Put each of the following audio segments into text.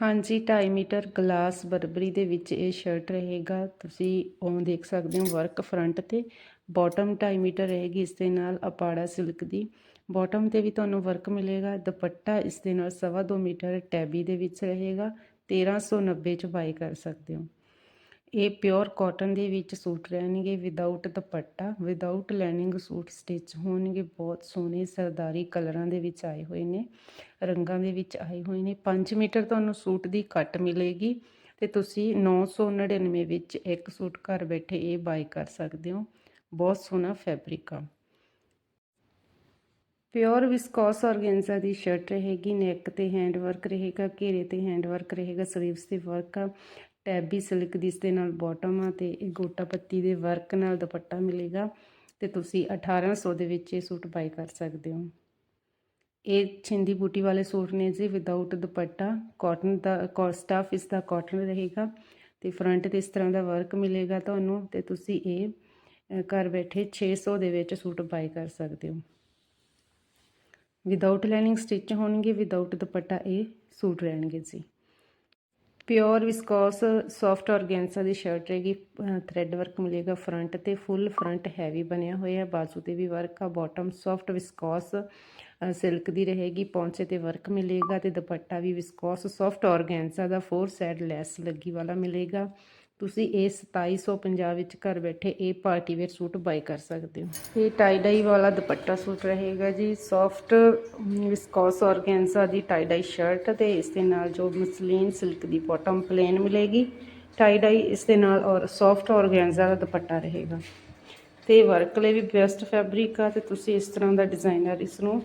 ਹਾਂਜੀ 2.5 metre glass Barbari ਦੇ ਵਿੱਚ ਇਹ ਸ਼ਰਟ ਰਹੇਗਾ। ਤੁਸੀਂ ਉਹ ਦੇਖ ਸਕਦੇ ਹੋ ਵਰਕ ਫਰੰਟ ਤੇ। ਬਾਟਮ 2.5 ਮੀਟਰ ਰਹੇਗੀ, ਇਸ ਦੇ ਨਾਲ ਅਪਾੜਾ ਸਿਲਕ ਦੀ। ਬਾਟਮ ਤੇ ਵੀ ਤੁਹਾਨੂੰ ਵਰਕ ਮਿਲੇਗਾ। ਦੁਪੱਟਾ ਇਸ ਦੇ ਨਾਲ ਸਵਾ ਦੋ ਮੀਟਰ ਟੈਬੀ ਦੇ ਵਿੱਚ ਰਹੇਗਾ। 1390 ਚ ਬਾਈ ਕਰ ਸਕਦੇ ਹੋ। ਇਹ ਪਿਓਰ ਕਾਟਨ ਦੇ ਵਿੱਚ ਸੂਟ ਰਹਿਣਗੇ without dupatta without lining suit stitch ਹੋਣਗੇ, ਬਹੁਤ ਸੋਹਣੇ ਸਰਦਾਰੀ ਕਲਰਾਂ ਦੇ ਵਿੱਚ ਆਏ ਹੋਏ ਨੇ, ਰੰਗਾਂ ਦੇ ਵਿੱਚ ਆਏ ਹੋਏ ਨੇ। 5 ਮੀਟਰ ਤੁਹਾਨੂੰ ਸੂਟ ਦੀ ਕੱਟ ਮਿਲੇਗੀ ਤੇ ਤੁਸੀਂ 999 ਵਿੱਚ ਇੱਕ ਸੂਟ ਘਰ ਬੈਠੇ ਇਹ ਬਾਈ ਕਰ ਸਕਦੇ ਹੋ। ਬਹੁਤ ਸੋਹਣਾ ਫੈਬਰਿਕ ਆ। ਪਿਓਰ ਵਿਸਕੋਸ ਔਰਗੈਂਜ਼ਾ ਦੀ ਸ਼ਰਟ ਰਹੇਗੀ ਨੈਕ ਤੇ ਹੈਂਡ ਵਰਕ ਰਹੇਗਾ, ਘੇਰੇ ਤੇ ਹੈਂਡ ਵਰਕ ਰਹੇਗਾ ਸਲੀਵਸ ਤੇ ਵਰਕ ਆ। ਟੈਬੀ ਸਿਲਕ ਦੀ ਇਸ ਦੇ ਨਾਲ ਬਾਟਮ ਆ ਤੇ ਇਹ ਗੋਟਾ ਪੱਤੀ ਦੇ ਵਰਕ ਨਾਲ ਦੁਪੱਟਾ ਮਿਲੇਗਾ ਤੇ ਤੁਸੀਂ 1800 ਦੇ ਵਿੱਚ ਇਹ ਸੂਟ ਬਾਈ ਕਰ ਸਕਦੇ ਹੋ। ਇਹ ਛਿੰਦੀ ਬੂਟੀ ਵਾਲੇ ਸੂਟ ਨੇ ਜੀ ਵਿਦਆਊਟ ਦੁਪੱਟਾ ਕਾਟਨ ਦਾ ਸਟਫ ਇਸ ਦਾ ਕਾਟਨ ਰਹੇਗਾ ਤੇ ਫਰੰਟ ਤੇ ਇਸ ਤਰ੍ਹਾਂ ਦਾ ਵਰਕ ਮਿਲੇਗਾ ਤੁਹਾਨੂੰ ਤੇ ਤੁਸੀਂ ਇਹ ਘਰ ਬੈਠੇ 600 ਦੇ ਵਿੱਚ ਸੂਟ ਬਾਈ ਕਰ ਸਕਦੇ ਹੋ। ਵਿਦਆਊਟ ਲਾਈਨਿੰਗ ਸਟਿਚ ਹੋਣਗੇ ਵਿਦਆਊਟ ਦੁਪੱਟਾ ਇਹ ਸੂਟ ਰਹਿਣਗੇ ਜੀ। ਪਿਓਰ ਵਿਸਕੋਸ ਸੌਫਟ ਔਰਗੈਂਸਾ ਦੀ ਸ਼ਰਟ ਰਹੇਗੀ ਥ੍ਰੈਡ ਵਰਕ ਮਿਲੇਗਾ ਫਰੰਟ ਤੇ ਫੁੱਲ ਫਰੰਟ ਹੈਵੀ ਬਣਿਆ ਹੋਇਆ, ਬਾਜੂ ਤੇ ਵੀ ਵਰਕ ਆ ਬਾਟਮ ਸੌਫਟ ਵਿਸਕੋਸ ਸਿਲਕ ਦੀ ਰਹੇਗੀ, ਪੌਂਚੇ ਤੇ ਵਰਕ ਮਿਲੇਗਾ ਤੇ ਦੁਪੱਟਾ ਵੀ ਵਿਸਕੋਸ ਸੌਫਟ ਔਰਗੈਂਸਾ ਦਾ ਫੋਰ ਸਾਈਡ ਲੈਸ ਲੱਗੀ ਵਾਲਾ ਮਿਲੇਗਾ। ਤੁਸੀਂ ਇਹ 2750 ਵਿੱਚ ਘਰ ਬੈਠੇ ਇਹ ਪਾਰਟੀ ਵੇਅਰ ਸੂਟ ਬਾਈ ਕਰ ਸਕਦੇ ਹੋ। ਇਹ ਟਾਈ ਡਾਈ ਵਾਲਾ ਦੁਪੱਟਾ ਸੂਟ ਰਹੇਗਾ ਜੀ ਸੌਫਟ ਵਿਸਕੋਸ ਔਰਗੈਂਜ਼ਾ ਦੀ ਟਾਈ ਡਾਈ ਸ਼ਰਟ ਤੇ ਇਸ ਦੇ ਨਾਲ ਜੋ ਮਸਲੀਨ ਸਿਲਕ ਦੀ ਬਾਟਮ ਪਲੇਨ ਮਿਲੇਗੀ। ਟਾਈ ਡਾਈ ਇਸ ਦੇ ਨਾਲ ਔਰ ਸੌਫਟ ਔਰਗੈਂਜ਼ਾ ਦਾ ਦੁਪੱਟਾ ਰਹੇਗਾ। ਤੇ ਵਰਕ ਲਈ ਵੀ ਬੈਸਟ ਫੈਬਰਿਕ ਆ ਤੇ ਤੁਸੀਂ ਇਸ ਤਰ੍ਹਾਂ ਦਾ ਡਿਜ਼ਾਈਨਰ ਇਸ ਨੂੰ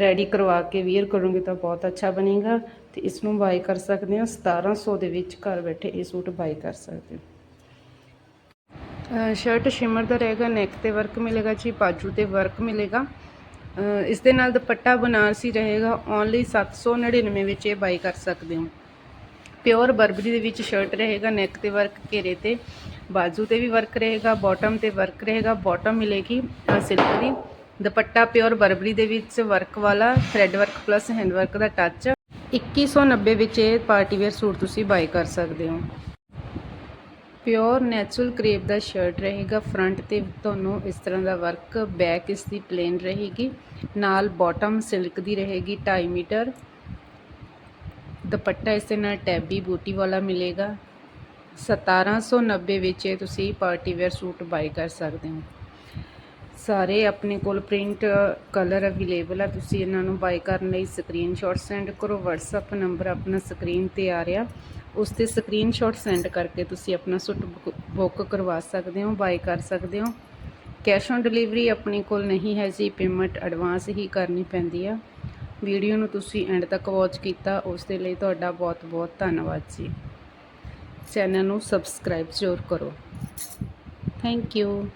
ਰੈਡੀ ਕਰਵਾ ਕੇ ਵੇਅਰ ਕਰੋਗੇ ਤਾਂ ਬਹੁਤ ਅੱਛਾ ਬਣੇਗਾ। ਤੇ ਇਸ ਨੂੰ ਬਾਈ ਕਰ ਸਕਦੇ ਹੋ। 1700 ਦੇ ਵਿੱਚ ਘਰ ਬੈਠੇ ਇਹ ਸੂਟ ਬਾਈ ਕਰ ਸਕਦੇ ਹੋ। ਸ਼ਰਟ ਸ਼ਿਮਰ ਦਾ ਰਹੇਗਾ ਨੈਕ ਤੇ ਵਰਕ ਮਿਲੇਗਾ ਜੀ, ਬਾਜੂ ਤੇ ਵਰਕ ਮਿਲੇਗਾ। ਇਸ ਦੇ ਨਾਲ ਦੁਪੱਟਾ ਬਨਾਰਸੀ ਰਹੇਗਾ ਓਨਲੀ 799 ਵਿੱਚ ਇਹ ਬਾਈ ਕਰ ਸਕਦੇ ਹੋ। ਪਿਓਰ ਬਰਬਰੀ ਦੇ ਵਿੱਚ ਸ਼ਰਟ ਰਹੇਗਾ ਨੈਕ ਤੇ ਵਰਕ ਘੇਰੇ ਤੇ। ਬਾਜੂ ਤੇ ਵੀ ਵਰਕ ਰਹੇਗਾ ਬਾਟਮ ਤੇ ਵਰਕ ਰਹੇਗਾ ਬਾਟਮ ਮਿਲੇਗੀ ਸਿਲਕ ਦੀ। ਦੁਪੱਟਾ ਪਿਓਰ ਬਰਬਰੀ ਦੇ ਵਿੱਚ ਵਰਕ ਵਾਲਾ thread work plus hand work ਦਾ ਟੱਚ 2190 ਵਿੱਚ ਇਹ ਪਾਰਟੀ ਵੇਅਰ ਸੂਟ ਤੁਸੀਂ ਬਾਈ ਕਰ ਸਕਦੇ ਹੋ। ਪਿਓਰ ਨੈਚੁਰਲ ਕਰੇਪ ਦਾ ਸ਼ਰਟ ਰਹੇਗਾ। ਫਰੰਟ ਤੇ ਤੁਹਾਨੂੰ ਇਸ ਤਰ੍ਹਾਂ ਦਾ ਵਰਕ ਬੈਕ ਇਸ ਦੀ ਪਲੇਨ ਰਹੇਗੀ। ਨਾਲ ਬਾਟਮ ਸਿਲਕ ਦੀ ਰਹੇਗੀ 2.5 ਮੀਟਰ। ਦੁਪੱਟਾ ਇਸ ਦੇ ਨਾਲ ਟੈਬੀ ਬੂਟੀ ਵਾਲਾ ਮਿਲੇਗਾ। 1790 ਵਿੱਚ ਇਹ ਤੁਸੀਂ ਪਾਰਟੀ ਵੇਅਰ ਸੂਟ ਬਾਈ ਕਰ ਸਕਦੇ ਹੋ। ਸਾਰੇ ਆਪਣੇ ਕੋਲ ਪ੍ਰਿੰਟ ਕਲਰ ਅਵੇਲੇਬਲ ਆ, ਤੁਸੀਂ ਇਹਨਾਂ ਨੂੰ ਬਾਈ ਕਰਨ ਲਈ ਸਕਰੀਨਸ਼ਾਟ ਸੈਂਡ ਕਰੋ, WhatsApp ਨੰਬਰ ਆਪਣਾ ਸਕਰੀਨ ਤੇ ਆ ਰਿਹਾ। ਉਸ ਤੇ ਸਕਰੀਨਸ਼ਾਟ ਸੈਂਡ ਕਰਕੇ ਤੁਸੀਂ ਆਪਣਾ ਸੂਟ ਬੁੱਕ ਕਰਵਾ ਸਕਦੇ ਹੋ ਬਾਈ ਕਰ ਸਕਦੇ ਹੋ। ਕੈਸ਼ ਔਨ ਡਿਲੀਵਰੀ ਆਪਣੇ ਕੋਲ ਨਹੀਂ ਹੈ ਜੀ ਪੇਮੈਂਟ ਐਡਵਾਂਸ ਹੀ ਕਰਨੀ ਪੈਂਦੀ ਆ। ਵੀਡੀਓ ਨੂੰ ਤੁਸੀਂ ਐਂਡ ਤੱਕ ਵਾਚ ਕੀਤਾ, ਉਸ ਦੇ ਲਈ ਤੁਹਾਡਾ ਬਹੁਤ ਬਹੁਤ ਧੰਨਵਾਦ ਜੀ। ਚੈਨਲ ਨੂੰ ਸਬਸਕ੍ਰਾਈਬ ਜ਼ਰੂਰ ਕਰੋ। Thank you